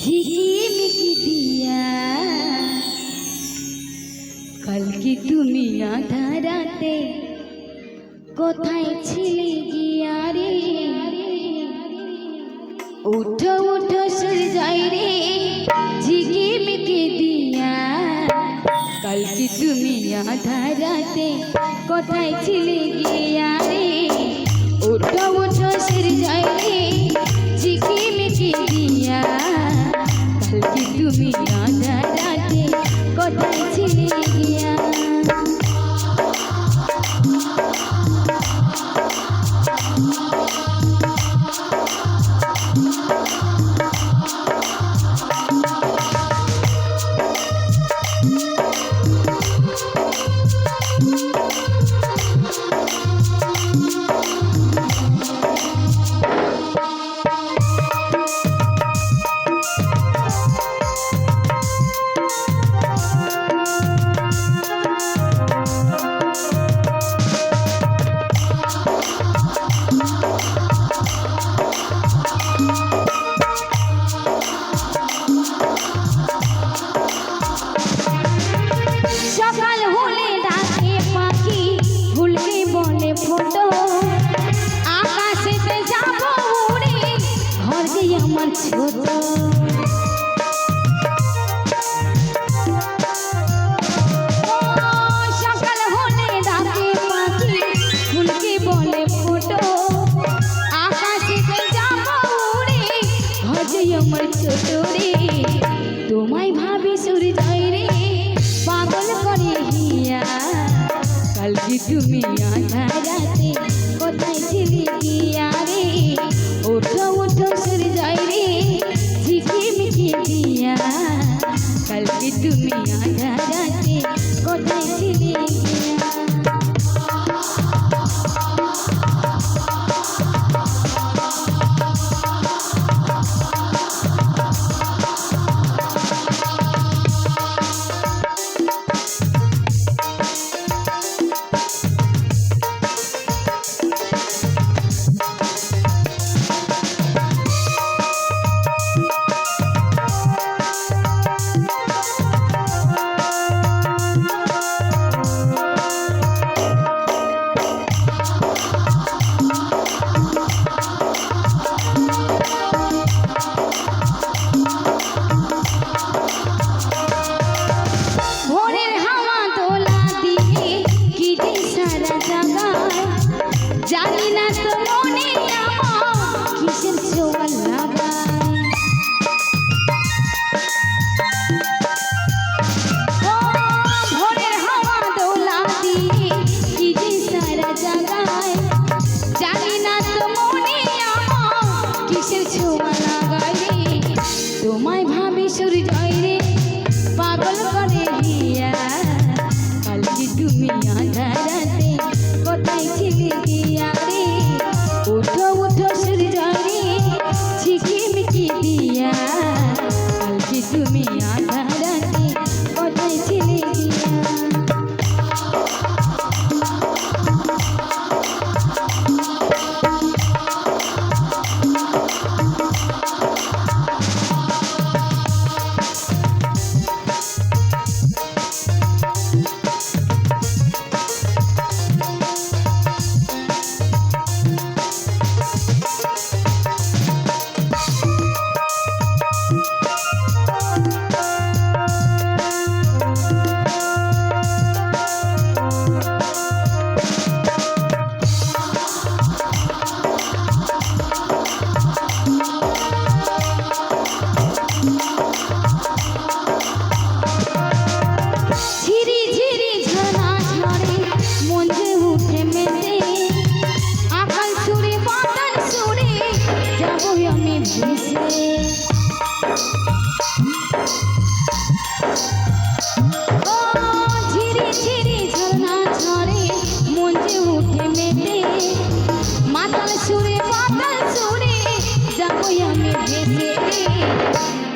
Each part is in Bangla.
ঝিমিকি দিয়া। কালকে তুমি আধা রাতে কোথায় ছিলে গিয়া রে? উঠো উঠো সূর্যায় রে ঝিকিমিকি দিয়া। কালকে তুমি আধা রাতে কোথায় ছিলে গিয়া রে? উঠো উঠো সূর্যায় রে with me. to me on my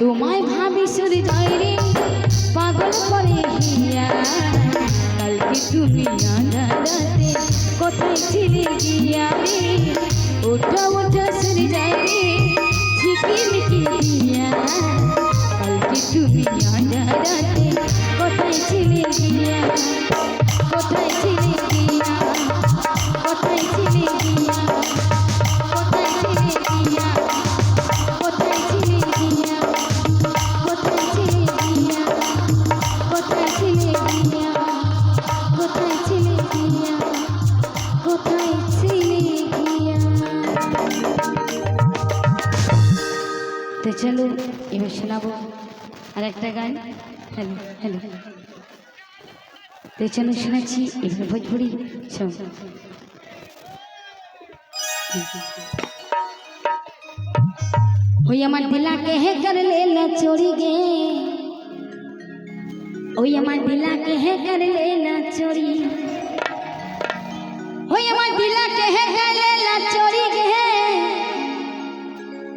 তোমায় ভাবি সুরি তৈরি পাগল করে হিয়া কালকে তুমি আনারাতে কোথায় ছিলে গিয়া রে ওঠা ওঠা সুরি যায় রে ঝিকি মিকি দিয়া। কালকে তুমি আনারাতে কোথায় ছিলে গিয়া? কোথায় ছিলে চলো, এবার শোনাবো আর একটা গান। হ্যালো হ্যালো তো চলো শোনাচ্ছি, এবার ভোজপুরি ওই আমার দিলা কে হে কর লেল চোরি গে। ওই আমার দিলা কে হে কর লেল চোরি